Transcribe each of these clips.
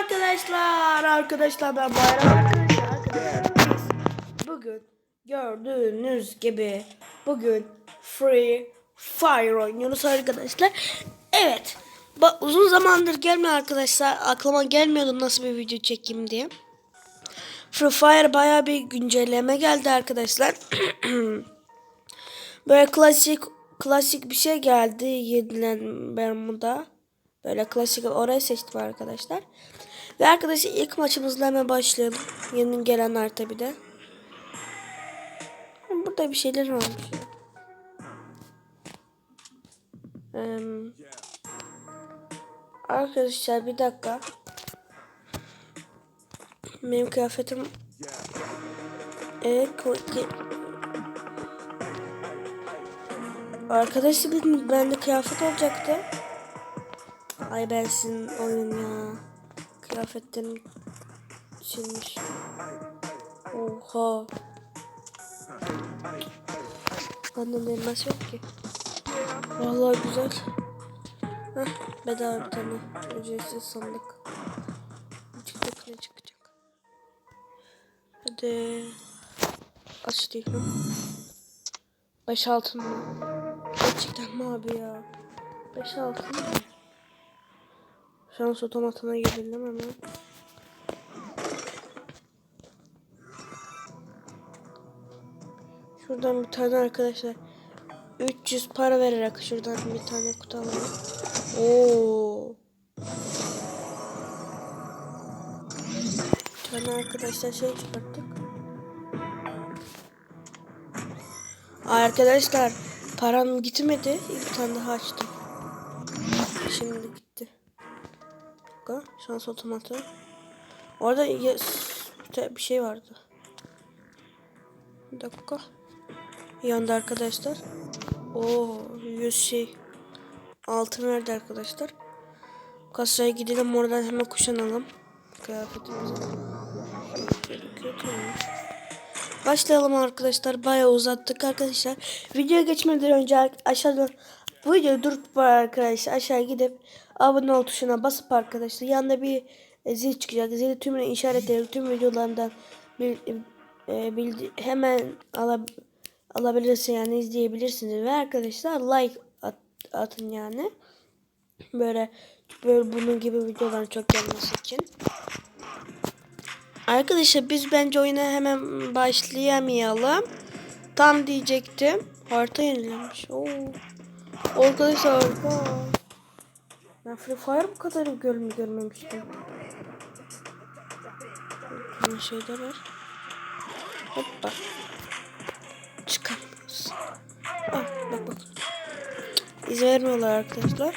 arkadaşlar. Arkadaşlar ben Bayram arkadaşlar. Bugün gördüğünüz gibi bugün Free Fire oynuyoruz arkadaşlar. Evet. Ba- uzun zamandır gelmiyor arkadaşlar. Aklıma gelmiyordu nasıl bir video çekeyim diye. Free Fire bayağı bir güncelleme geldi arkadaşlar. Böyle klasik klasik bir şey geldi yedilen Bermuda. Böyle klasik orayı seçtim arkadaşlar. Ve arkadaşlar ilk maçımızla hemen başlayalım. Yeni gelenler tabi de. Burada bir şeyler olmuş. Ee, arkadaşlar bir dakika. Benim kıyafetim e, ko- Arkadaşlar benim bende kıyafet olacaktı. Ay ben sizin oyun ya. Kıyafetlerim çizmiş. Oha. Bende elmas yok ki. Vallahi güzel. Heh, bedava bir tane. Ücretsiz sandık. Çıkacak ne çıkacak. Hadi. Aç değil mi? 5 altın mı? Gerçekten mi abi ya? 5 altın mı? Şans otomatına girelim hemen. Şuradan bir tane arkadaşlar 300 para vererek şuradan bir tane kutu alalım. Oo. Bir tane arkadaşlar şey çıkarttık. Arkadaşlar param gitmedi. Bir tane daha açtım. Şans otomatı. Orada yes, bir şey vardı. Bir dakika. Yandı arkadaşlar. Oo, 100 şey. Altın verdi arkadaşlar. Kasaya gidelim oradan hemen kuşanalım. Başlayalım arkadaşlar. Bayağı uzattık arkadaşlar. Videoya geçmeden önce aşağıdan bu videoyu durup arkadaşlar aşağı gidip abone ol tuşuna basıp arkadaşlar yanında bir e, zil çıkacak. Zili tümüne işaretleri tüm videolarımdan bil, e, bildi, hemen alab alabilirsin yani izleyebilirsiniz ve arkadaşlar like at, atın yani. Böyle böyle bunun gibi videoların çok gelmesi için. Arkadaşlar biz bence oyuna hemen başlayamayalım. Tam diyecektim. Harita yenilenmiş. Oo. Arkadaşlar. Ben Free Fire bu kadar görme görmemiştim. Bir şey de var. Hoppa. Çıkamıyoruz. Ah, bak bak. İzin vermiyorlar arkadaşlar.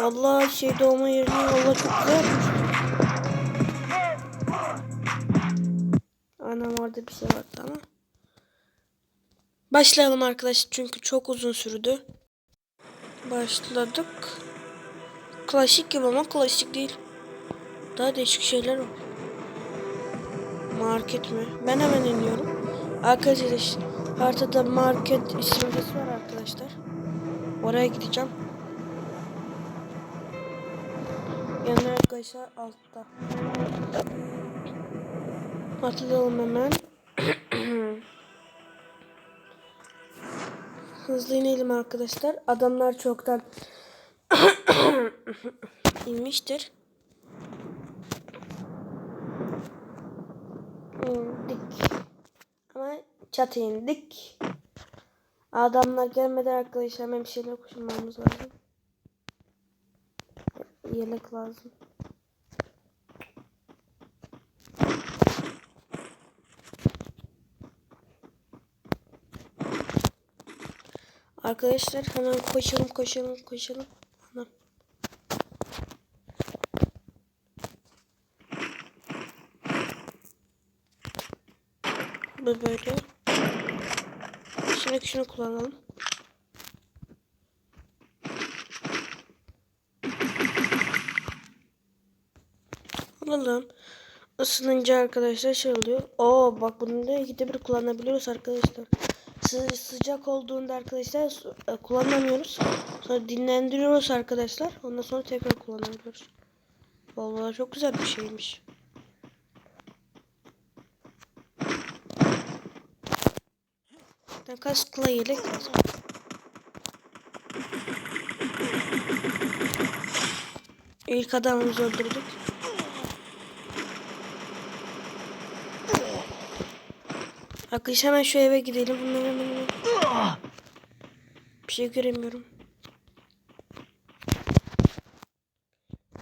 Vallahi şey doğma yerini valla çok güzel yapmış. Anam orada bir şey vardı ama. Başlayalım arkadaşlar çünkü çok uzun sürdü. Başladık. Klasik gibi ama klasik değil. Daha değişik şeyler var. Market mi? Ben hemen iniyorum. Arkadaşlar haritada market isimlisi var arkadaşlar. Oraya gideceğim. Yanlar arkadaşlar altta. Atlayalım hemen. Hızlı inelim arkadaşlar. Adamlar çoktan inmiştir. İndik. Ama çatı indik. Adamlar gelmeden arkadaşlar hemen bir şeyler kuşanmamız lazım. Yelek lazım. Arkadaşlar hemen koşalım koşalım koşalım. Hemen. Bu böyle. Şimdi şunu kullanalım. Alalım. Isınınca arkadaşlar şey oluyor. Oo bak bunu da ikide bir kullanabiliyoruz arkadaşlar. Sı sıcak olduğunda arkadaşlar e, kullanamıyoruz. Sonra dinlendiriyoruz arkadaşlar. Ondan sonra tekrar kullanabiliyoruz. Vallahi çok güzel bir şeymiş. Ben kaskla yelek lazım. İlk adamımızı öldürdük. Arkadaşlar hemen şu eve gidelim. Hemen hemen. Bir şey göremiyorum.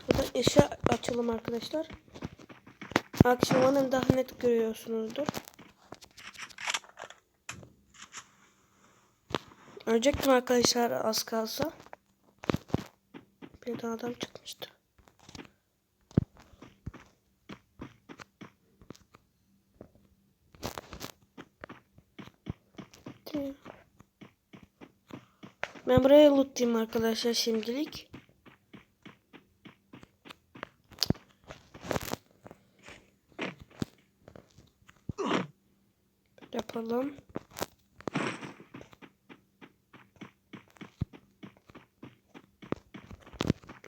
Burada eşya açalım arkadaşlar. Akşamının daha net görüyorsunuzdur. Ölecektim arkadaşlar az kalsa. Bir adam çıkmıştı. Tamam. Ben buraya lootlayayım arkadaşlar şimdilik. Yapalım.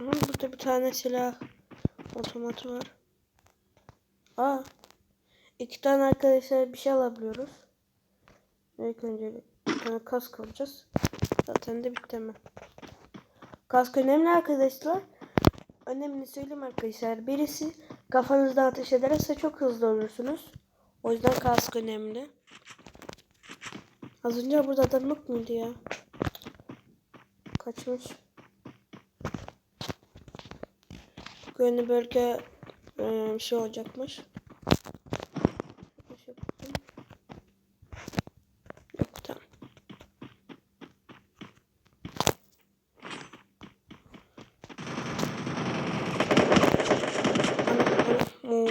Ama burada bir tane silah otomatı var. Aa. iki tane arkadaşlar bir şey alabiliyoruz. İlk önce bir tane kask alacağız. Zaten de bitti hemen. Kask önemli arkadaşlar. Önemli söyleyeyim arkadaşlar. Birisi kafanızda ateş ederse çok hızlı ölürsünüz. O yüzden kask önemli. Az önce burada adam yok muydu ya? Kaçmış. Yeni bölge şey olacakmış. Bir şey yapalım. Yok tamam. Ana, ana, oo.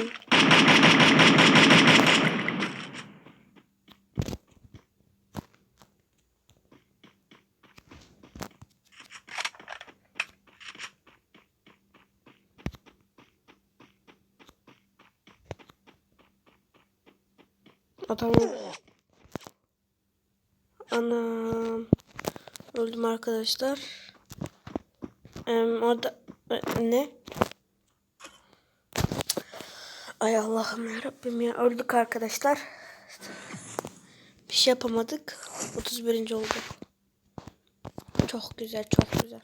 Adamım. Anam. Öldüm arkadaşlar. Em, orada e, ne? Ay Allah'ım ya Rabbim ya öldük arkadaşlar. Bir şey yapamadık. 31. oldu. Çok güzel, çok güzel.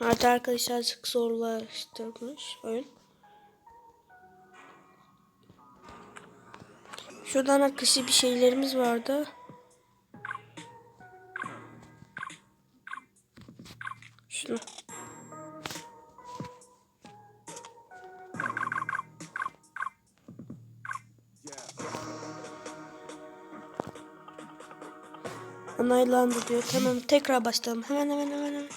Artık arkadaşlar çok zorlaştırmış oyun. Şuradan arkadaşlar bir şeylerimiz vardı. Şunu. Onaylandı diyor. Tamam tekrar başlayalım. Hemen hemen hemen hemen.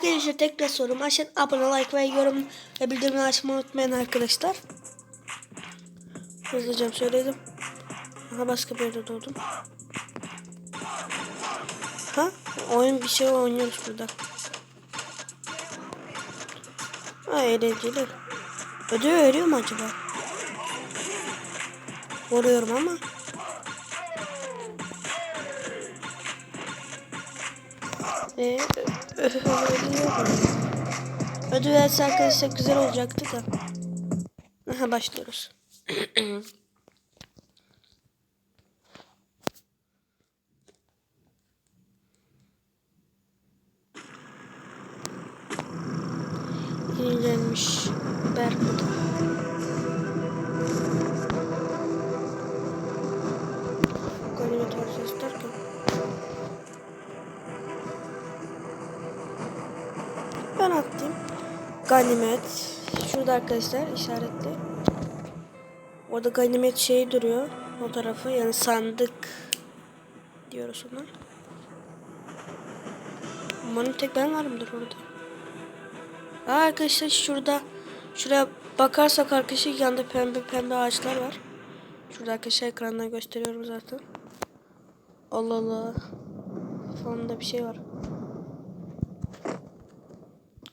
Arkadaşlar tekrar sorum. Aşağıdan abone, like ve yorum ve bildirimleri açmayı unutmayın arkadaşlar. Hızlıca söyledim. Aha başka bir yerde doğdum. Ha? Oyun bir şey oynuyoruz burada. Ha eğlenceli. Ödül veriyor mu acaba? Vuruyorum ama. Ee, Ödül verse arkadaşlar güzel olacaktı da. Aha başlıyoruz. Yenilenmiş Bermuda. Ganimet. Şurada arkadaşlar işaretli. Orada ganimet şeyi duruyor. O tarafı yani sandık diyoruz ona. Umarım tek ben varımdır orada. Aa, arkadaşlar şurada şuraya bakarsak arkadaşlar yanında pembe pembe ağaçlar var. Şurada arkadaşlar ekrandan gösteriyorum zaten. Allah Allah. Fonda bir şey var.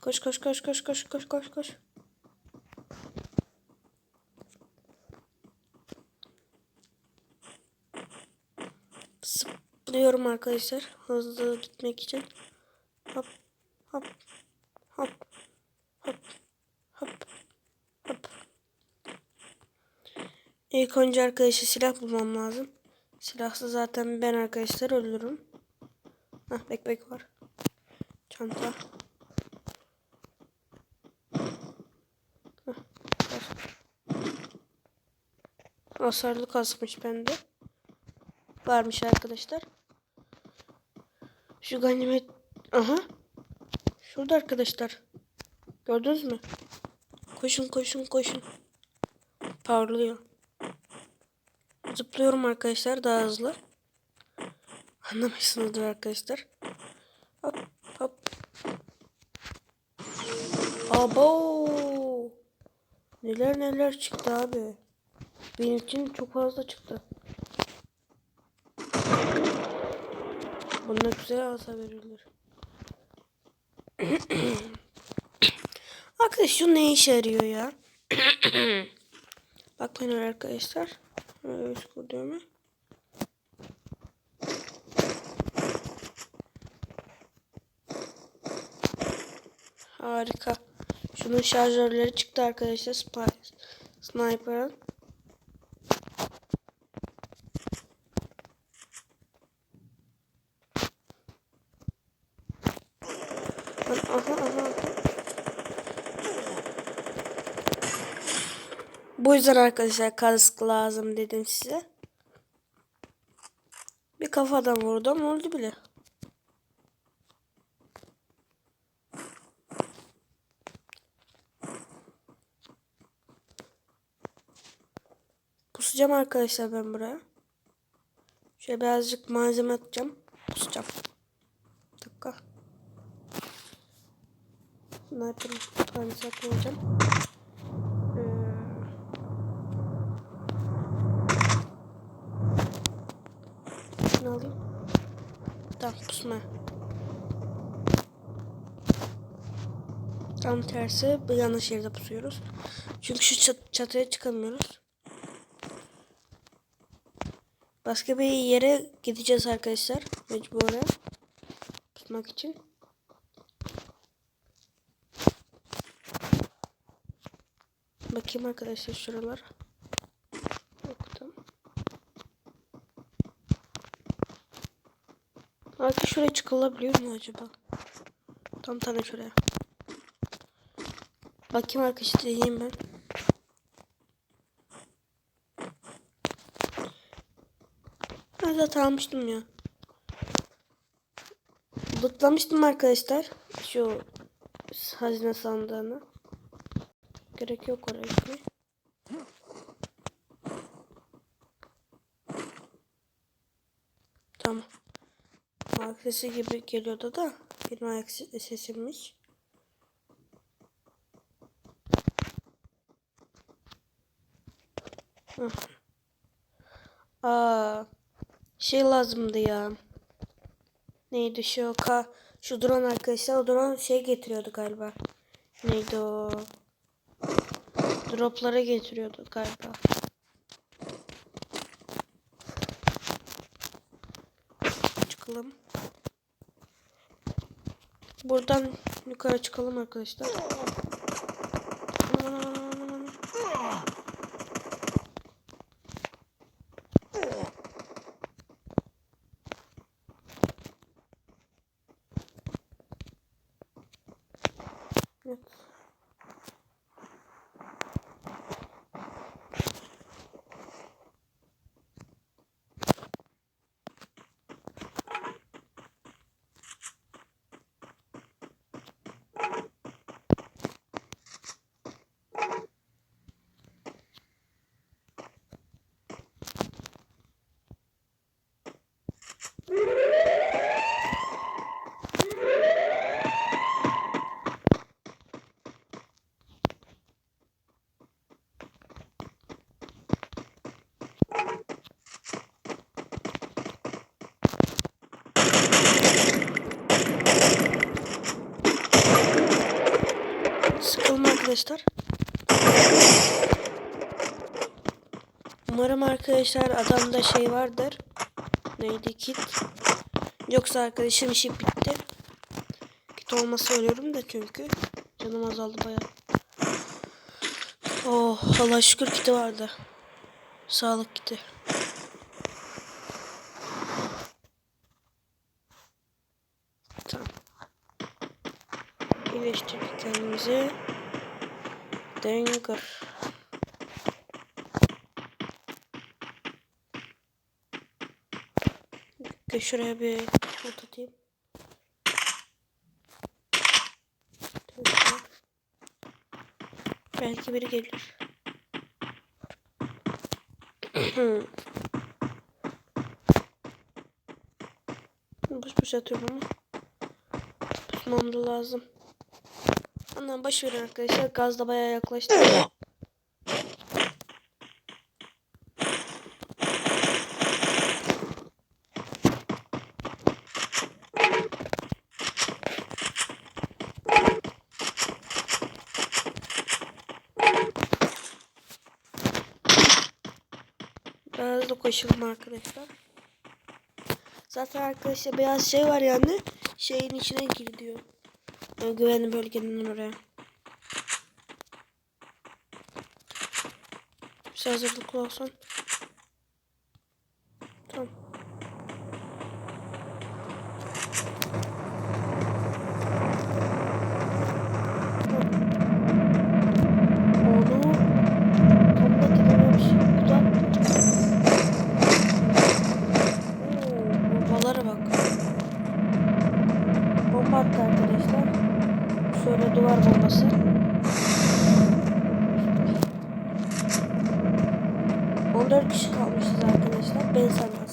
Koş koş koş koş koş koş koş koş. Zıplıyorum arkadaşlar. Hızlı gitmek için. Hop hop hop hop hop hop. İlk önce arkadaşa silah bulmam lazım. Silahsız zaten ben arkadaşlar ölürüm. Hah bekbek var. Çanta. Hasarlı kasmış bende. Varmış arkadaşlar. Şu ganimet... Aha. Şurada arkadaşlar. Gördünüz mü? Koşun koşun koşun. Parlıyor. Zıplıyorum arkadaşlar daha hızlı. Anlamışsınızdır arkadaşlar. Hop hop. Abo. Neler neler çıktı abi. Benim için çok fazla çıktı. Buna güzel hasar verilir. Arkadaş şu ne işe yarıyor ya? Bakmayın arkadaşlar. Evet, mu? Harika. Şunun şarjörleri çıktı arkadaşlar. Sniper'ın. Aha aha. Bu yüzden arkadaşlar kask lazım dedim size. Bir kafadan vurdum oldu bile. Pusacağım arkadaşlar ben buraya. Şöyle birazcık malzeme atacağım. Pusacağım. Bir dakika. Sniper'ın tanesi atmayacağım. Şunu alayım. Tamam pusma. Tam tersi bir yanlış yerde pusuyoruz. Çünkü şu çat çatıya çıkamıyoruz. Başka bir yere gideceğiz arkadaşlar. Mecburen. Tutmak için. Bakayım arkadaşlar şuralar. Baktım. Belki şuraya çıkılabiliyor mu acaba? Tam tane şuraya. Bakayım arkadaşlar deneyeyim ben. Zaten almıştım ya. Lootlamıştım arkadaşlar. Şu hazine sandığını. Gerek yok oraya gitmeye. Tamam. Ayak sesi gibi geliyordu da benim ayak sesimmiş. Aa, şey lazımdı ya. Neydi şu ka şu drone arkadaşlar o drone şey getiriyordu galiba. Neydi o? Droplara getiriyordu galiba. Çıkalım. Buradan yukarı çıkalım arkadaşlar. 嗯。Sıkalım arkadaşlar. Umarım arkadaşlar adamda şey vardır. Neydi kit? Yoksa arkadaşım işi bitti. Kit olması ölüyorum da çünkü. Canım azaldı baya. Oh Allah şükür kiti vardı. Sağlık kiti. Denger. Gel şuraya bir not atayım. Belki biri gelir. boş boş atıyorum ama. Tutmam da lazım. Anam boş verin arkadaşlar. Gaz da bayağı yaklaştı. Biraz hızlı koşalım arkadaşlar. Zaten arkadaşlar beyaz şey var yani. Şeyin içine gir diyor. Yani güvenli bölgenin oraya. Bir hazırlıklı olsun. 4 kişi kalmışız arkadaşlar. Ben sanırım.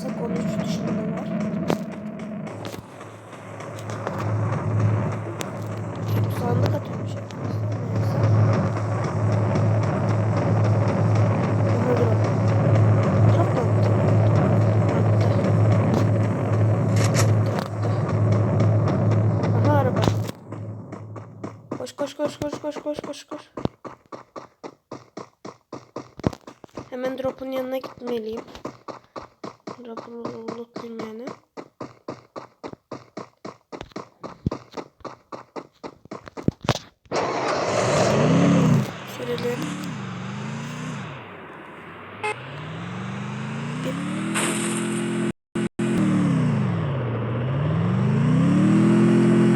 Yanına gitmeliyim. Drop'u lootlayayım yani. Sürelim.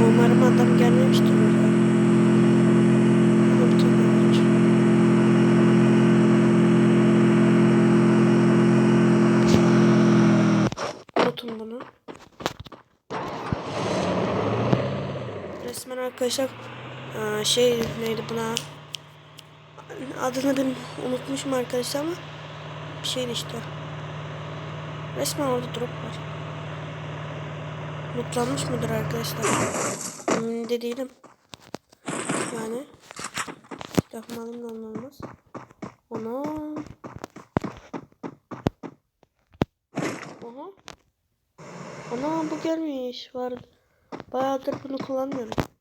Umarım adam gelmemiştir oraya. Ama bir tane ağaç. Unutun bunu. Resmen arkadaşlar aa, şey neydi buna adını ben unutmuşum arkadaşlar ama bir şeydi işte. Resmen orada drop var. Mutlanmış mıdır arkadaşlar? Emin de değilim. Yani silahımı da olmaz. Ana. Aha. Ana bu gelmiş var. Bayağıdır bunu kullanmıyorum.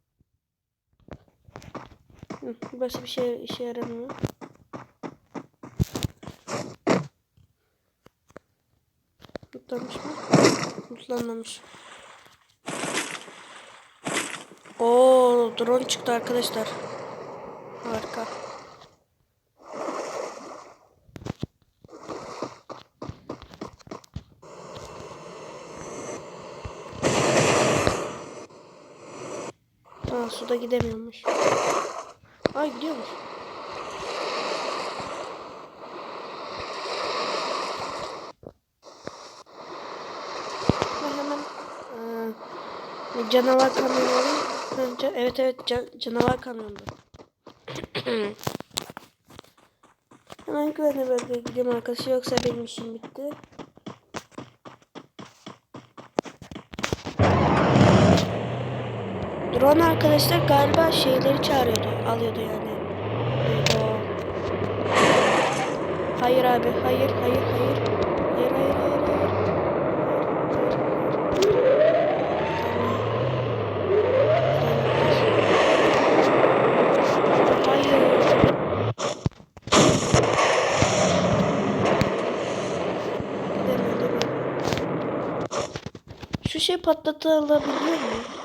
Hı, başka bir şey işe yaramıyor. Mutlanmış mı? Mutlanmamış. Oo, drone çıktı arkadaşlar. Harika. Aa, suda gidemiyormuş. Ay gidiyormuş. Hemen canavar kamyonu Evet evet can- canavar kamyonu. Hemen güvenli bölgeye gidiyorum arkadaşlar yoksa benim işim bitti. Van arkadaşlar galiba şeyleri çağırıyordu. Alıyordu yani. Hayır abi. Hayır. Hayır. Hayır. Hayır. Hayır. Hayır. şey patlatılabiliyor mu?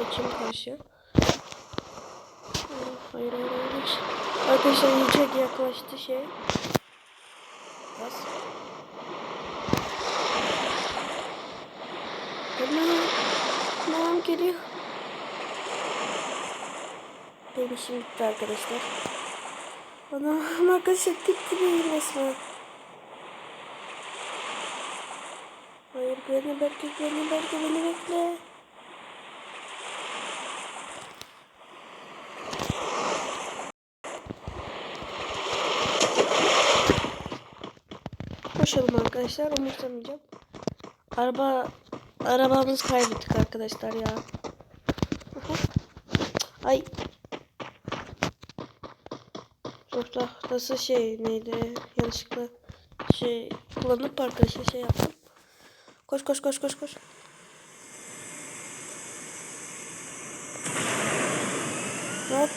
Geçeyim karşıya. Hayır hayır hayır. Geç. Arkadaşlar iyice yaklaştı şey. Bas. Tamam. Tamam geliyor. Benim işim bitti arkadaşlar. Bana arkadaşlar gitti bir resmen. Hayır beni bekle beni bekle beni bekle. Koşalım arkadaşlar umursamayacağım. Araba arabamızı kaybettik arkadaşlar ya. Ay. Yoksa nasıl şey neydi yanlışlıkla şey kullanıp arkadaşlar şey yaptım. Koş koş koş koş koş. Hemen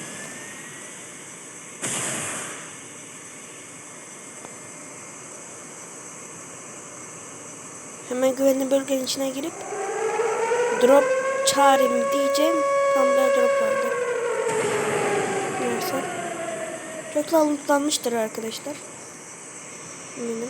güvenli bölgenin içine girip drop çağırayım diyeceğim. Tam da drop vardı. Neyse. Çok alıntılanmıştır arkadaşlar. Eminim.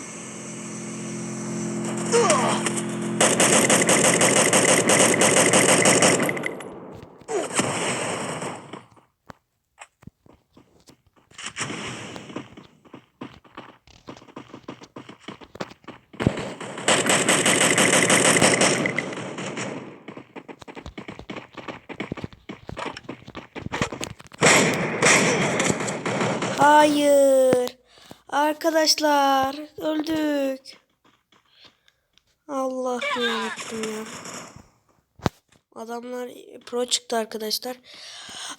Hayır. Arkadaşlar öldük. Allah yarabbim ya. Adamlar pro çıktı arkadaşlar.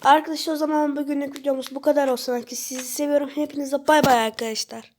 Arkadaşlar o zaman bugünlük videomuz bu kadar olsun. Sizi seviyorum. Hepinize bay bay arkadaşlar.